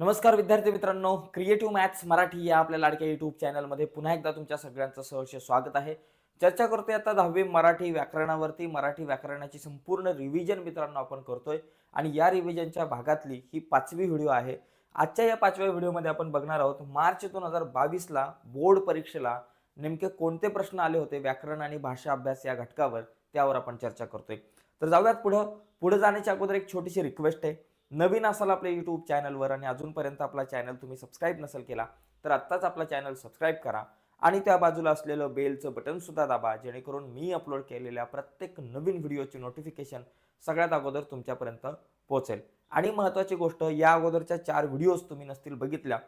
नमस्कार विद्यार्थी मित्रांनो क्रिएटिव्ह मॅथ्स मराठी या आपल्या लाडक्या युट्यूब चॅनलमध्ये पुन्हा एकदा तुमच्या सगळ्यांचं सहर्ष स्वागत आहे. चर्चा करतोय आता दहावी मराठी व्याकरणावरती. मराठी व्याकरणाची संपूर्ण रिव्हिजन मित्रांनो आपण करतोय. आणि या रिव्हिजनच्या भागातली ही पाचवी व्हिडिओ आहे. आजच्या या पाचव्या व्हिडिओमध्ये आपण बघणार आहोत मार्च दोन हजार बावीसला बोर्ड परीक्षेला नेमके कोणते प्रश्न आले होते? व्याकरण आणि भाषा अभ्यास या घटकावर त्यावर आपण चर्चा करतोय. तर जाऊयात पुढं. पुढे जाण्याच्या अगोदर एक छोटीशी रिक्वेस्ट आहे. नवीन असाल आपल्या यूट्यूब चॅनलवर आणि अजूनपर्यंत आपला चॅनल तुम्ही सबस्क्राईब नसेल केला तर आत्ताच आपला चॅनल सबस्क्राईब करा आणि त्या बाजूला असलेलं बेलचं बटनसुद्धा दाबा जेणेकरून मी अपलोड केलेल्या प्रत्येक नवीन व्हिडिओची नोटिफिकेशन सगळ्यात अगोदर तुमच्यापर्यंत पोहोचेल. आणि महत्त्वाची गोष्ट या अगोदरच्या चार व्हिडिओज तुम्ही नसतील बघितल्या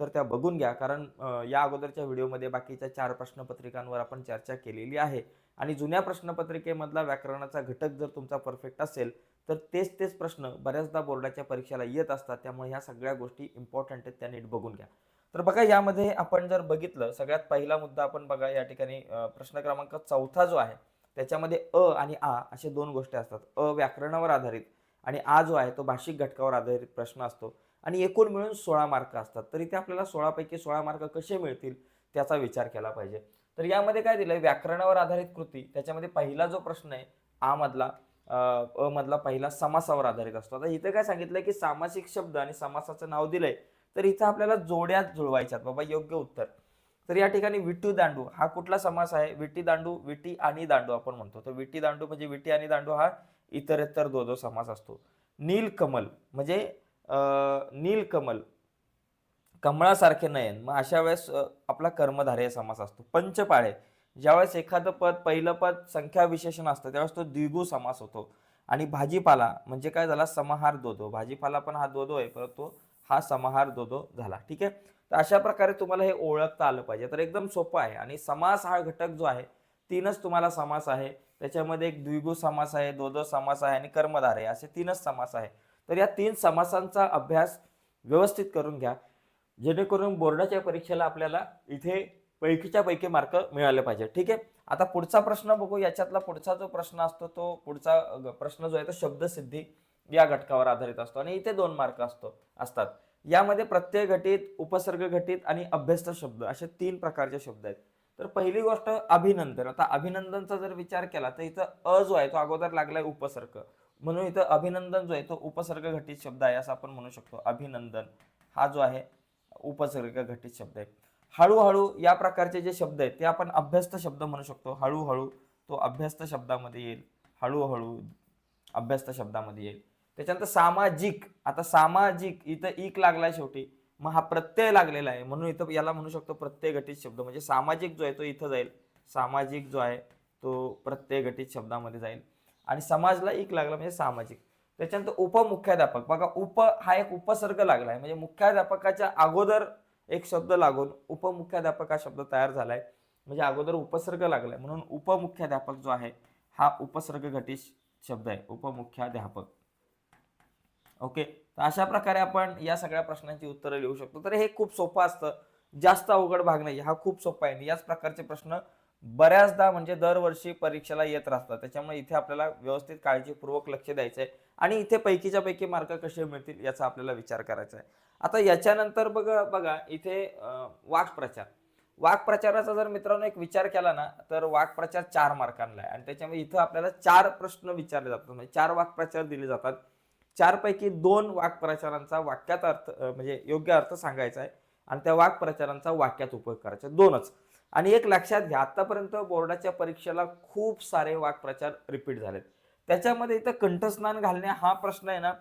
तर त्या बघून घ्या. कारण या अगोदरच्या व्हिडिओमध्ये बाकीच्या चार प्रश्नपत्रिकांवर आपण चर्चा केलेली आहे. आणि जुन्या प्रश्नपत्रिकेमधला व्याकरणाचा घटक जर तुमचा परफेक्ट असेल तर तेच तेच प्रश्न बऱ्याचदा बोर्डाच्या परीक्षेला येत असतात. त्यामुळे ह्या सगळ्या गोष्टी इम्पॉर्टंट आहेत त्या नीट बघून घ्या. तर बघा यामध्ये आपण जर बघितलं सगळ्यात पहिला मुद्दा आपण बघा या ठिकाणी प्रश्न क्रमांक चौथा जो आहे त्याच्यामध्ये अ आणि आ असे दोन गोष्टी असतात. अ व्याकरणावर आधारित आणि आ जो आहे तो भाषिक घटकावर आधारित प्रश्न असतो. आणि एकूण मिळून सोळा मार्क असतात. तर इथे आपल्याला सोळापैकी सोळा मार्क कसे मिळतील त्याचा विचार केला पाहिजे. तर यामध्ये काय दिलंय? व्याकरणावर आधारित कृती त्याच्यामध्ये पहिला जो प्रश्न आहे आ मधला अ मधला पहिला समासावर आधारित असतो. आता इथं काय सांगितलंय की सामासिक शब्द आणि समासाचं नाव दिलंय तर इथं आपल्याला जोड्या जुळवायच्यात. बाबा योग्य उत्तर. तर या ठिकाणी विटू दांडू हा कुठला समास आहे? विटी दांडू विटी आणि दांडू आपण म्हणतो. तर विटी दांडू म्हणजे विटी आणि दांडू हा इतरेतर दो दो समास असतो. नीलकमल म्हणजे नीलकमल कमळासारखे नयन. मग अशा वेळेस आपला कर्मधारय समास असतो. पंचपाळे ज्यावेळेस एखादं पद पहिलं पद संख्या विशेषण असतं त्यावेळेस तो द्विगु समास होतो. आणि भाजीपाला म्हणजे काय झाला? समाहार दोदो. भाजीपाला पण हा दोदो आहे परंतु हा समाहार दोदो झाला. ठीक आहे? तर अशा प्रकारे तुम्हाला हे ओळखता आलं पाहिजे. तर एकदम सोपं आहे. आणि समास हा घटक जो आहे तीनच तुम्हाला समास आहे. त्याच्यामध्ये एक द्विगु समास आहे दोदो समास आहे आणि कर्मधार आहे. असे तीनच समास आहे. तर या तीन समासांचा अभ्यास व्यवस्थित करून घ्या. जेणेकरून बोर्डाच्या परीक्षेला आपल्याला इथे पैकीच्या पैकी मार्क मिळाले पाहिजे. ठीक? आहे आता पुढचा प्रश्न बघू. याच्यातला पुढचा जो प्रश्न असतो तो पुढचा प्रश्न जो आहे तो शब्दसिद्धी या घटकावर आधारित असतो आणि इथे दोन मार्क असतो असतात. यामध्ये प्रत्यय घटित उपसर्ग घटित आणि अभ्यस्त शब्द असे तीन प्रकारचे शब्द आहेत. तर पहिली गोष्ट अभिनंदन. आता अभिनंदनचा जर विचार केला तर इथं अ जो आहे तो अगोदर लागलाय उपसर्ग. म्हणून इथं अभिनंदन जो आहे तो उपसर्ग घटित शब्द आहे असं आपण म्हणू शकतो. अभिनंदन हा जो आहे उपसर्ग घटित शब्द आहे. हळूहळू या प्रकारचे जे शब्द आहेत ते आपण अभ्यस्त शब्द म्हणू शकतो. हळूहळू तो अभ्यस्त शब्दामध्ये येईल. हळूहळू अभ्यस्त शब्दामध्ये येईल. त्याच्यानंतर सामाजिक आता सामाजिक इथं इक लागलाय शेवटी. मग हा प्रत्यय लागलेला आहे. म्हणून इथं याला म्हणू शकतो प्रत्यय घटित शब्द. म्हणजे सामाजिक जो आहे तो इथं जाईल. सामाजिक जो आहे तो प्रत्यय घटित शब्दामध्ये जाईल. आणि समाजला एक लागला म्हणजे सामाजिक. त्याच्यानंतर उपमुख्याध्यापक. बघा उप हा एक उपसर्ग लागला आहे म्हणजे मुख्याध्यापकाच्या अगोदर एक शब्द लागून उपमुख्याध्यापक हा शब्द तयार झालाय. म्हणजे अगोदर उपसर्ग लागलाय. म्हणून उपमुख्याध्यापक जो आहे हा उपसर्ग घटित शब्द आहे. उपमुख्याध्यापक. ओके? तर अशा प्रकारे आपण या सगळ्या प्रश्नांची उत्तरं लिहू शकतो. तर हे खूप सोपं असतं. जास्त अवघड भाग नाही. हा खूप सोपा आहे. आणि याच प्रकारचे प्रश्न बऱ्याचदा म्हणजे दरवर्षी परीक्षेला येत राहतात. त्याच्यामुळे इथे आपल्याला व्यवस्थित काळजीपूर्वक लक्ष द्यायचं आहे आणि इथे पैकीच्या पैकी मार्क कसे मिळतील याचा आपल्याला विचार करायचा आहे आता याच्यानंतर बघा बघा इथे वाक्प्रचार. वाक्प्रचाराचा जर मित्रांनो एक विचार केला ना तर वाक्प्रचार चार मार्कांना आहे. आणि त्याच्यामुळे इथं आपल्याला चार प्रश्न विचारले जातात. म्हणजे चार वाक्प्रचार दिले जातात. चारपैकी दोन वाक्प्रचारांचा वाक्यात अर्थ म्हणजे योग्य अर्थ सांगायचा आहे. आणि त्या वाक्प्रचारांचा वाक्यात उपयोग करायचा दोनच. आणि एक लक्षात घ्या आतापर्यंत बोर्डाच्या परीक्षेला खूप सारे वाक्प्रचार रिपीट झालेत. त्याच्यामध्ये इथं कंठस्नान घालणे हा प्रश्न आहे ना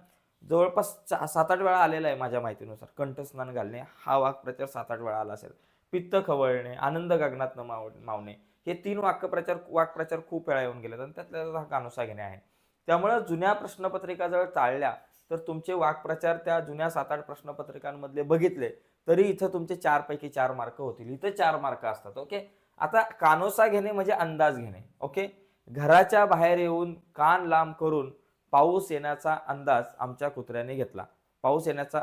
जवळपास चा- सात आठ वेळा आलेला आहे माझ्या माहितीनुसार. कंठस्नान घालणे हा वाक्प्रचार सात आठ वेळा आला असेल. पित्त खवळणे आनंद गगनात न माव मावणे हे तीन वाक्यप्रचार वाक्प्रचार खूप वेळा येऊन गेले आणि त्यातल्या हा कानुसा घेणे आहे. त्यामुळे जुन्या प्रश्नपत्रिका जर चालल्या तर तुमचे वाक्प्रचार त्या जुन्या सात आठ प्रश्नपत्रिकांमधले बघितले तरी इथं तुमचे चारपैकी चार मार्क होतील. इथं चार मार्क असतात ओके? आता कानोसा घेणे म्हणजे अंदाज घेणे ओके? घराच्या बाहेर येऊन कान लांब करून पाऊस येण्याचा अंदाज आमच्या कुत्र्याने घेतला. पाऊस येण्याचा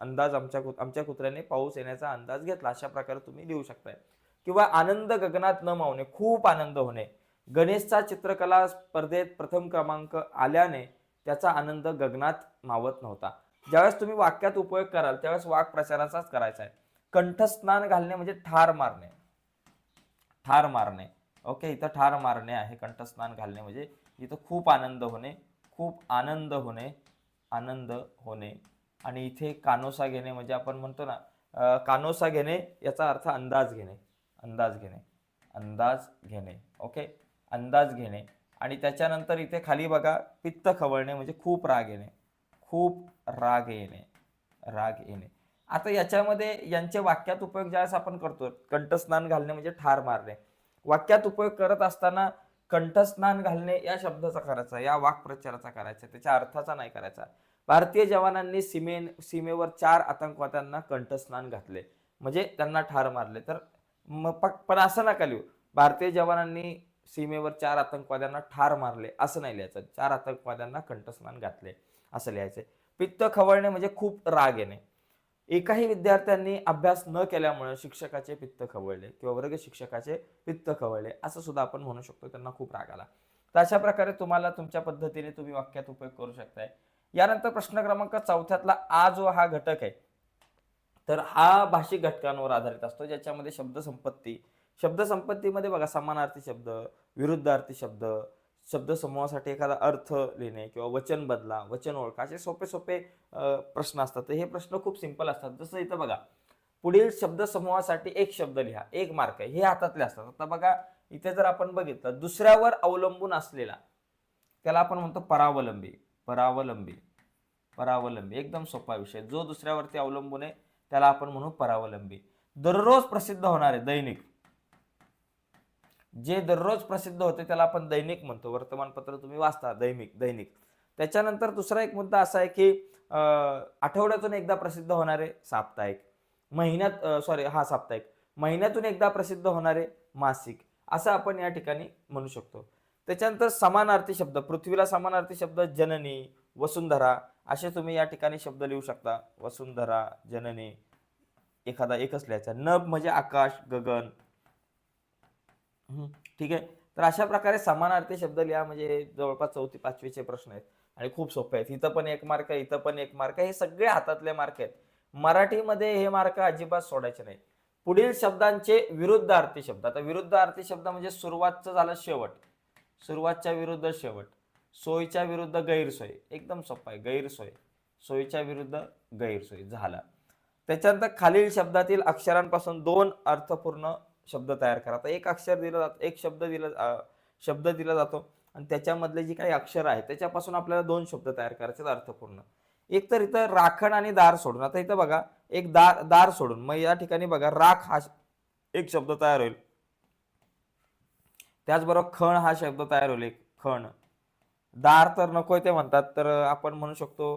अंदाज आमच्या आमच्या कुत्र्याने पाऊस येण्याचा अंदाज घेतला. अशा प्रकारे तुम्ही लिहू शकताय. किंवा आनंद गगनात न मावणे खूप आनंद होणे. गणेशचा चित्रकला स्पर्धेत प्रथम क्रमांक आल्याने त्याचा आनंद गगनात मावत नव्हता. ज्यावेळेस तुम्ही वाक्यात उपयोग कराल त्यावेळेस वाक प्रचाराचाच करायचा आहे. कंठस्नान घालणे म्हणजे ठार मारणे. ठार मारणे. ओके इथं ठार मारणे आहे. कंठस्नान घालणे म्हणजे इथं खूप आनंद होणे. खूप आनंद होणे आनंद होणे. आणि इथे कानोसा घेणे म्हणजे आपण म्हणतो ना कानोसा घेणे याचा अर्थ अंदाज घेणे अंदाज घेणे अंदाज घेणे. ओके? अंदाज घेणे. आणि त्याच्यानंतर इथे खाली बघा पित्त खवळणे म्हणजे खूप राग येणे खूप राग येणे राग येणे. आता याच्यामध्ये यांचे वाक्यात उपयोग ज्यावेळेस आपण करतो कंठस्नान घालणे म्हणजे ठार मारणे. वाक्यात उपयोग करत असताना कंठस्नान घालणे या शब्दाचा करायचा या वाक्प्रचाराचा करायचा त्याच्या अर्थाचा नाही करायचा. भारतीय जवानांनी सीमे सीमेवर चार आतंकवाद्यांना कंठस्नान घातले. म्हणजे त्यांना ठार मारले. तर मग पण असं नका लिहू. भारतीय जवानांनी सीमेवर चार आतंकवाद्यांना ठार मारले असं नाही लिहायचं. चार आतंकवाद्यांना कंठस्नान घातले असं लिहायचं. पित्त खवळणे म्हणजे खूप राग येणे. एकाही विद्यार्थ्यांनी अभ्यास न केल्यामुळे शिक्षकाचे पित्त खवळले किंवा वर्ग शिक्षकाचे पित्त खवळले असं सुद्धा आपण म्हणू शकतो. त्यांना खूप राग आला. तर अशा प्रकारे तुम्हाला तुमच्या पद्धतीने तुम्ही वाक्यात उपयोग करू शकताय. यानंतर प्रश्न क्रमांक चौथ्यातला आ जो हा घटक आहे तर हा भाषिक घटकांवर आधारित असतो ज्याच्यामध्ये शब्दसंपत्ती शब्दसंपत्तीमध्ये बघा समानार्थी शब्द विरुद्धार्थी शब्द शब्दसमूहासाठी एखादा अर्थ लिहिणे किंवा वचन बदला वचन ओळखा असे सोपे सोपे प्रश्न असतात. तर हे प्रश्न खूप सिंपल असतात. जसं इथं बघा पुढील शब्दसमूहासाठी एक शब्द लिहा एक मार्क. आहे हे हातातले असतात. आता बघा इथे जर आपण बघितलं दुसऱ्यावर अवलंबून असलेला त्याला आपण म्हणतो परावलंबी. परावलंबी. परावलंबी. एकदम सोपा विषय. जो दुसऱ्यावरती अवलंबून आहे त्याला आपण म्हणू परावलंबी. दररोज प्रसिद्ध होणारे दैनिक. जे दररोज प्रसिद्ध होते त्याला आपण दैनिक म्हणतो. वर्तमानपत्र तुम्ही वाचता दैनिक दैनिक. त्याच्यानंतर दुसरा एक मुद्दा असा आहे की आठवड्यातून एकदा प्रसिद्ध होणारे साप्ताहिक. महिन्यात सॉरी हा साप्ताहिक. महिन्यातून एकदा प्रसिद्ध होणारे मासिक. असं आपण या ठिकाणी म्हणू शकतो. त्याच्यानंतर समानार्थी शब्द पृथ्वीला समानार्थी शब्द जननी वसुंधरा असे तुम्ही या ठिकाणी शब्द लिहू शकता. वसुंधरा जननी एखादा एकच लिहायचा. नभ म्हणजे आकाश गगन ठीक आहे. तर अशा प्रकारे समानार्थी शब्द लिहा म्हणजे जवळपास चौथी पाचवीचे प्रश्न आहेत. आणि खूप सोपे आहेत. इथं पण एक मार्क आहे इथं पण एक मार्क आहे. हे सगळे हातातले मार्क आहेत. मराठीमध्ये हे मार्क अजिबात सोडायचे नाही पुढील शब्दांचे विरुद्ध अर्थी शब्द. आता विरुद्ध अर्थी शब्द म्हणजे सुरुवातचं झालं शेवट. सुरुवातच्या विरुद्ध शेवट. सोयीच्या विरुद्ध गैरसोय. एकदम सोपा आहे. गैरसोय. सोयीच्या विरुद्ध गैरसोय. झाला. त्याच्यानंतर खालील शब्दातील अक्षरांपासून दोन अर्थपूर्ण शब्द तयार करा. आता एक अक्षर दिलं जातं एक शब्द दिला शब्द दिला जातो आणि त्याच्यामधले जी काही अक्षर आहेत त्याच्यापासून आपल्याला दोन शब्द तयार करायचे अर्थपूर्ण. एक तर इथं राखण आणि दार सोडून आता इथं बघा एक दार दार सोडून मग या ठिकाणी बघा राख हा श- एक शब्द तयार होईल. त्याचबरोबर खण हा शब्द तयार होईल एक खण. दार तर नकोय ते म्हणतात तर आपण म्हणू शकतो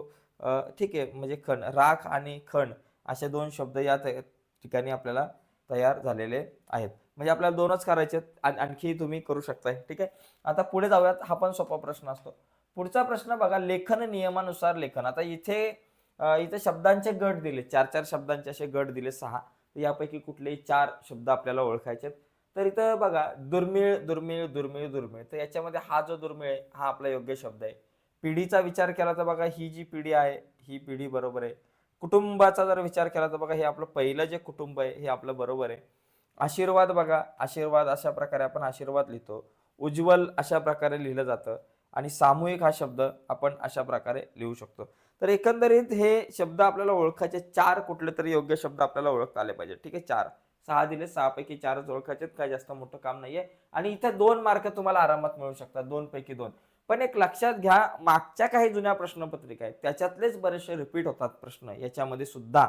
ठीक आहे म्हणजे खण राख आणि खण असे दोन शब्द या त- ठिकाणी आपल्याला तयार झालेले आहेत. म्हणजे आपल्याला दोनच करायचे आहेत. आणखी तुम्ही करू शकताय. ठीक आहे? आता पुढे जाऊयात. हा पण सोपा प्रश्न असतो. पुढचा प्रश्न बघा. लेखन नियमानुसार लेखन. आता इथे इथे शब्दांचे गट दिले. चार चार शब्दांचे असे गट दिले. सहा. यापैकी कुठलेही चार शब्द आपल्याला ओळखायचे आहेत. तर इथं बघा. दुर्मिळ दुर्मिळ दुर्मिळ दुर्मिळ. तर याच्यामध्ये हा जो दुर्मिळ आहे हा आपला योग्य शब्द आहे. पिढीचा विचार केला तर बघा ही जी पिढी आहे ही पिढी बरोबर आहे. कुटुंबाचा जर विचार केला तर बघा हे आपलं पहिलं जे कुटुंब आहे हे आपलं बरोबर आहे. आशीर्वाद बघा आशीर्वाद अशा प्रकारे आपण आशीर्वाद लिहितो. उज्ज्वल अशा प्रकारे लिहिलं जातं आणि सामूहिक हा शब्द आपण अशा प्रकारे लिहू शकतो. तर एकंदरीत हे शब्द आपल्याला ओळखायचे चार कुठले तरी योग्य शब्द आपल्याला ओळखता आले पाहिजे. ठीक आहे चार. सहा दिले सहापैकी चारच ओळखायचे काय जास्त मोठं काम नाहीये. आणि इथे दोन मार्क तुम्हाला आरामात मिळू शकतात दोन पैकी दोन. पण एक लक्षात घ्या मागच्या काही जुन्या प्रश्नपत्रिका आहेत त्याच्यातलेच बरेचसे रिपीट होतात प्रश्न याच्यामध्ये सुद्धा.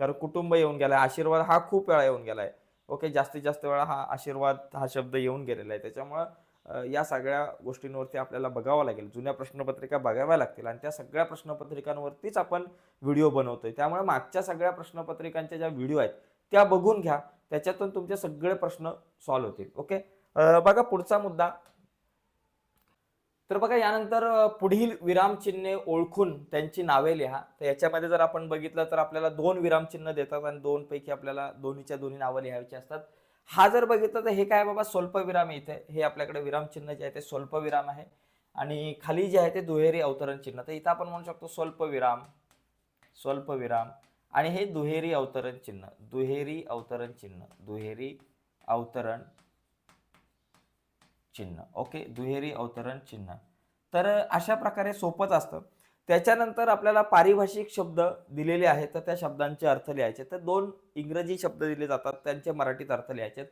कारण कुटुंब येऊन गेलाय आशीर्वाद हा खूप वेळा येऊन गेलाय. ओके जास्तीत जास्त वेळा हा आशीर्वाद हा शब्द येऊन गेलेला आहे. त्याच्यामुळं या सगळ्या गोष्टींवरती आपल्याला बघावं लागेल. जुन्या प्रश्नपत्रिका बघाव्या लागतील आणि त्या सगळ्या प्रश्नपत्रिकांवरतीच आपण व्हिडिओ बनवतोय. त्यामुळे मागच्या सगळ्या प्रश्नपत्रिकांच्या ज्या व्हिडिओ आहेत त्या बघून घ्या. त्याच्यातून तुमचे सगळे प्रश्न सॉल्व्ह होतील. ओके बघा पुढचा मुद्दा. तर बघा यानंतर पुढील विरामचिन्हे ओळखून त्यांची नावे लिहा. तर याच्यामध्ये जर आपण बघितलं तर आपल्याला दोन विरामचिन्ह देतात आणि दोन पैकी आपल्याला दोन्हीच्या दोन्ही नावं लिहायची असतात. हा जर बघितलं तर हे काय बाबा स्वल्पविराम इथे. हे आपल्याकडे विरामचिन्ह जे आहे ते स्वल्पविराम आहे. आणि खाली जे आहे ते दुहेरी अवतरण चिन्ह. तर इथं आपण म्हणू शकतो स्वल्पविराम स्वल्पविराम आणि हे दुहेरी अवतरण चिन्ह दुहेरी अवतरण चिन्ह दुहेरी अवतरण चिन्ह. ओके दुहेरी अवतरण चिन्ह. तर अशा प्रकारे सोपंच असतं. त्याच्यानंतर आपल्याला पारिभाषिक शब्द दिलेले आहेत तर त्या शब्दांचे अर्थ लिहायचे. तर दोन इंग्रजी शब्द दिले जातात त्यांचे मराठीत अर्थ लिहायचे.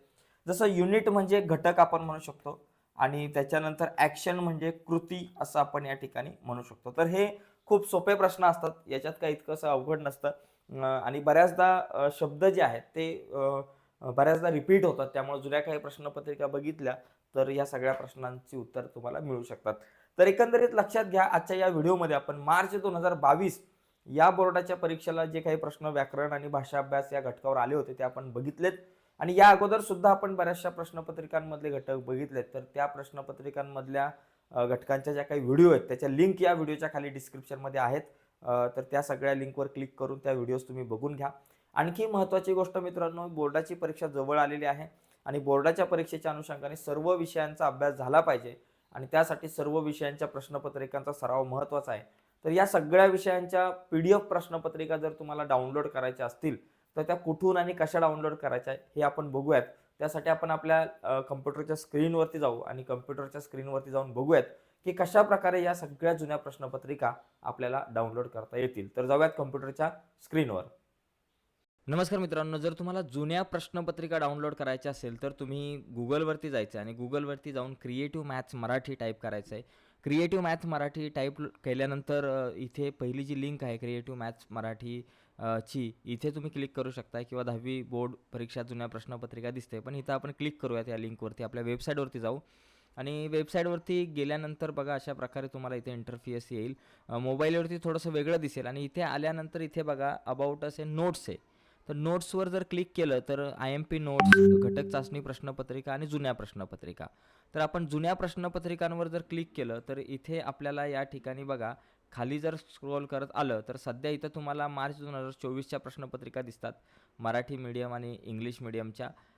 जसं युनिट म्हणजे घटक आपण म्हणू शकतो आणि त्याच्यानंतर ॲक्शन म्हणजे कृती असं आपण या ठिकाणी म्हणू शकतो. तर हे खूप सोपे प्रश्न असतात. याच्यात काही इतकंसं अवघड नसतं. आणि बऱ्याचदा शब्द जे आहेत ते बऱ्याचदा रिपीट होतात. त्यामुळे जुन्या काही प्रश्नपत्रिका बघितल्या तर या सगळ्या प्रश्नांची उत्तर तुम्हाला मिळू शकतात. तर एकंदरीत लक्षात घ्या आजच्या या व्हिडिओमध्ये आपण मार्च दोन हजार बावीस या बोर्डाच्या परीक्षेला जे काही प्रश्न व्याकरण आणि भाषा अभ्यास या घटकावर आले होते ते आपण बघितलेत. आणि या अगोदर सुद्धा आपण बऱ्याचशा प्रश्नपत्रिकांमधले घटक बघितलेत. तर त्या प्रश्नपत्रिकांमधल्या घटकांच्या ज्या काही व्हिडिओ आहेत त्याच्या लिंक या व्हिडिओच्या खाली डिस्क्रिप्शनमध्ये आहेत. तर त्या सगळ्या लिंकवर क्लिक करून त्या व्हिडिओज तुम्ही बघून घ्या. आणखी महत्त्वाची गोष्ट मित्रांनो बोर्डाची परीक्षा जवळ आलेली आहे. आणि बोर्डाच्या परीक्षेच्या अनुषंगाने सर्व विषयांचा अभ्यास झाला पाहिजे. आणि त्यासाठी सर्व विषयांच्या प्रश्नपत्रिकांचा सराव महत्त्वाचा आहे. तर या सगळ्या विषयांच्या पी डी एफ प्रश्नपत्रिका जर तुम्हाला डाउनलोड करायच्या असतील तर त्या कुठून आणि कशा डाउनलोड करायच्या हे आपण बघूयात. त्यासाठी आपण आपल्या कम्प्युटरच्या स्क्रीनवरती जाऊ आणि कम्प्युटरच्या स्क्रीनवरती जाऊन बघूयात की कशा प्रकारे या सगळ्या जुन्या प्रश्नपत्रिका आपल्याला डाउनलोड करता येतील. तर जाऊयात कम्प्युटरच्या स्क्रीनवर. नमस्कार मित्रांनो जर तुम्हाला जुन्या प्रश्नपत्रिका डाउनलोड करायच्या असेल तर तुम्ही गुगलवरती जायचं आहे आणि गुगलवरती जाऊन क्रिएटिव्ह मॅथ्स मराठी टाईप करायचं आहे. क्रिएटिव्ह मॅथ्स मराठी टाईप केल्यानंतर इथे पहिली जी लिंक आहे क्रिएटिव्ह मॅथ्स मराठी ची इथे तुम्ही क्लिक करू शकता किंवा दहावी बोर्ड परीक्षा जुन्या प्रश्नपत्रिका दिसते. पण इथं आपण क्लिक करूयात या लिंकवरती आपल्या वेबसाईटवरती जाऊ. आणि वेबसाईटवरती गेल्यानंतर बघा अशा प्रकारे तुम्हाला इथे इंटरफियस येईल. मोबाईलवरती थोडंसं वेगळं दिसेल आणि इथे आल्यानंतर इथे बघा अबाउट असे नोट्स आहे. तर नोट्सवर जर क्लिक केलं तर आय एम पी नोट्स घटक चाचणी प्रश्नपत्रिका आणि जुन्या प्रश्नपत्रिका. तर आपण जुन्या प्रश्नपत्रिकांवर जर क्लिक केलं तर इथे आपल्याला या ठिकाणी बघा खाली जर स्क्रोल करत आलं तर सध्या इथं तुम्हाला मार्च दोन हजार चोवीसच्या प्रश्नपत्रिका दिसतात. मराठी मीडियम आणि इंग्लिश मिडियमच्या.